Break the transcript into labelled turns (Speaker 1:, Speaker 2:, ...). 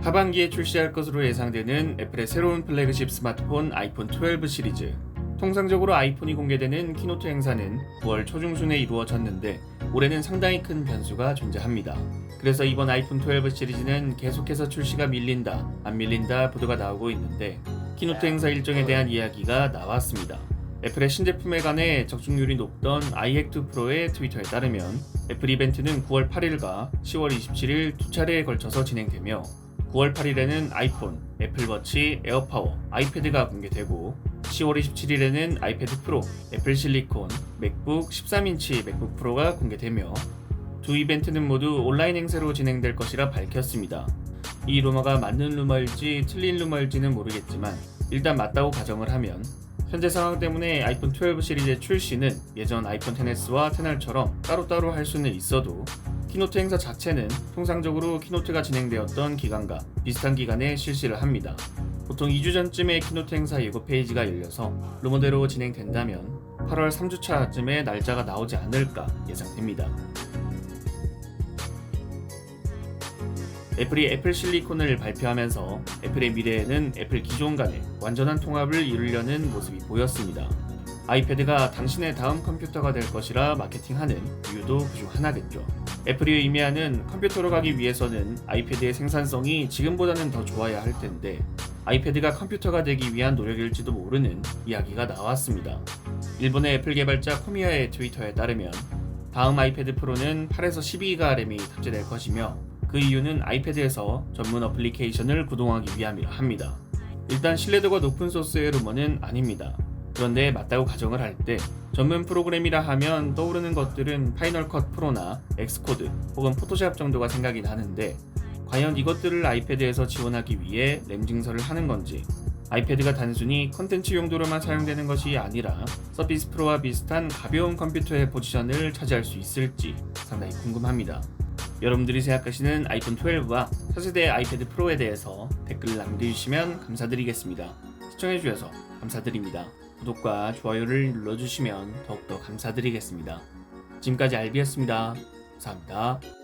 Speaker 1: 하반기에 출시할 것으로 예상되는 애플의 새로운 플래그십 스마트폰 아이폰 12 시리즈. 통상적으로 아이폰이 공개되는 키노트 행사는 9월 초중순에 이루어졌는데 올해는 상당히 큰 변수가 존재합니다. 그래서 이번 아이폰 12 시리즈는 계속해서 출시가 밀린다, 안 밀린다 보도가 나오고 있는데 키노트 행사 일정에 대한 이야기가 나왔습니다. 애플의 신제품에 관해 적중률이 높던 iHack2 프로의 트위터에 따르면 애플 이벤트는 9월 8일과 10월 27일 두 차례에 걸쳐서 진행되며 9월 8일에는 아이폰, 애플워치, 에어파워, 아이패드가 공개되고 10월 27일에는 아이패드 프로, 애플 실리콘, 맥북 13인치 맥북 프로가 공개되며 두 이벤트는 모두 온라인 행사로 진행될 것이라 밝혔습니다. 이 루머가 맞는 루머일지 틀린 루머일지는 모르겠지만 일단 맞다고 가정을 하면 현재 상황 때문에 아이폰 12 시리즈의 출시는 예전 아이폰 XS와 10R처럼 따로따로 할 수는 있어도 키노트 행사 자체는 통상적으로 키노트가 진행되었던 기간과 비슷한 기간에 실시를 합니다. 보통 2주 전쯤에 키노트 행사 예고 페이지가 열려서 루머대로 진행된다면 8월 3주차쯤에 날짜가 나오지 않을까 예상됩니다. 애플이 애플 실리콘을 발표하면서 애플의 미래에는 애플 기존 간의 완전한 통합을 이루려는 모습이 보였습니다. 아이패드가 당신의 다음 컴퓨터가 될 것이라 마케팅하는 이유도 그중 하나겠죠. 애플이 의미하는 컴퓨터로 가기 위해서는 아이패드의 생산성이 지금보다는 더 좋아야 할 텐데 아이패드가 컴퓨터가 되기 위한 노력일지도 모르는 이야기가 나왔습니다. 일본의 애플 개발자 코미아의 트위터에 따르면 다음 아이패드 프로는 8에서 12기가 램이 탑재될 것이며 그 이유는 아이패드에서 전문 어플리케이션을 구동하기 위함이라 합니다. 일단 신뢰도가 높은 소스의 루머는 아닙니다. 그런데 맞다고 가정을 할 때 전문 프로그램이라 하면 떠오르는 것들은 파이널 컷 프로나 엑스코드 혹은 포토샵 정도가 생각이 나는데 과연 이것들을 아이패드에서 지원하기 위해 램 증설을 하는 건지 아이패드가 단순히 컨텐츠 용도로만 사용되는 것이 아니라 서비스 프로와 비슷한 가벼운 컴퓨터의 포지션을 차지할 수 있을지 상당히 궁금합니다. 여러분들이 생각하시는 아이폰 12와 차세대 아이패드 프로에 대해서 댓글 남겨주시면 감사드리겠습니다. 시청해주셔서 감사드립니다. 구독과 좋아요를 눌러주시면 더욱더 감사드리겠습니다. 지금까지 알비였습니다. 감사합니다.